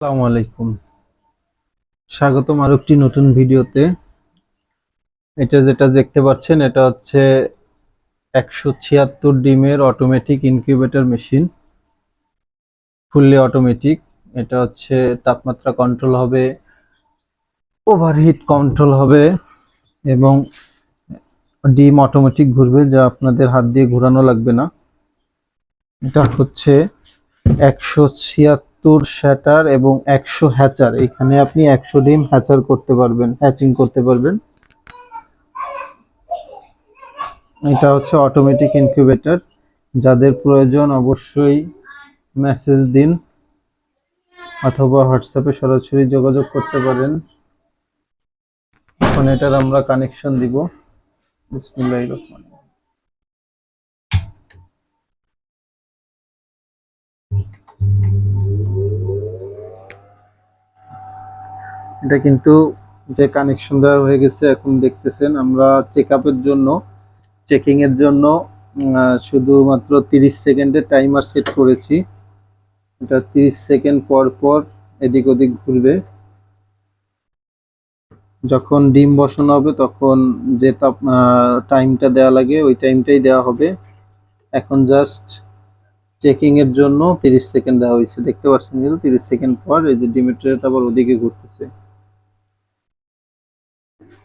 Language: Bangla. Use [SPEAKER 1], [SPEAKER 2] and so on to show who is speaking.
[SPEAKER 1] আসসালামু আলাইকুম। স্বাগতম আরও একটি নতুন ভিডিওতে। এটা যেটা দেখতে পাচ্ছেন, এটা হচ্ছে একশো ছিয়াত্তর ডিমের automatic incubator machine fully automatic এটা হচ্ছে তাপমাত্রা কন্ট্রোল হবে ওভারহিট কন্ট্রোল হবে এবং ডিম অটোমেটিক ঘুরবে, যা আপনাদের হাত দিয়ে ঘোরানো লাগবে না। এটা হচ্ছে একশো ছিয়াত্তর শ্যাটার এবং একশো হ্যাচার। এখানে আপনি একশো ডিম হ্যাচার করতে পারবেন, হ্যাচিং করতে পারবেন। এটা হচ্ছে অটোমেটিক ইনকিউবেটর যাদের প্রয়োজন অবশ্যই মেসেজ দিন অথবা হোয়াটসঅ্যাপে সরাসরি যোগাযোগ করতে পারেন। এখন এটার আমরা কানেকশন দিব। বিসমিল্লাহির রহমানির রহিম। এটা কিন্তু যে কানেকশন দেওয়া হয়ে গেছে, এখন দেখতেছেন আমরা চেক জন্য চেকিং এর জন্য শুধুমাত্র তিরিশ সেকেন্ডের টাইমার সেট করেছি। এটা তিরিশ সেকেন্ড পর পর এদিক ওদিক ঘুরবে। যখন ডিম বসানো হবে তখন যে তাপ টাইমটা দেওয়া লাগে, ওই টাইমটাই দেওয়া হবে। এখন জাস্ট চেকিং এর জন্য তিরিশ সেকেন্ড দেওয়া হয়েছে। দেখতে পাচ্ছেন কিন্তু তিরিশ সেকেন্ড পর এই যে ডিমের ট্রেটা আবার ওদিকে ঘুরতেছে।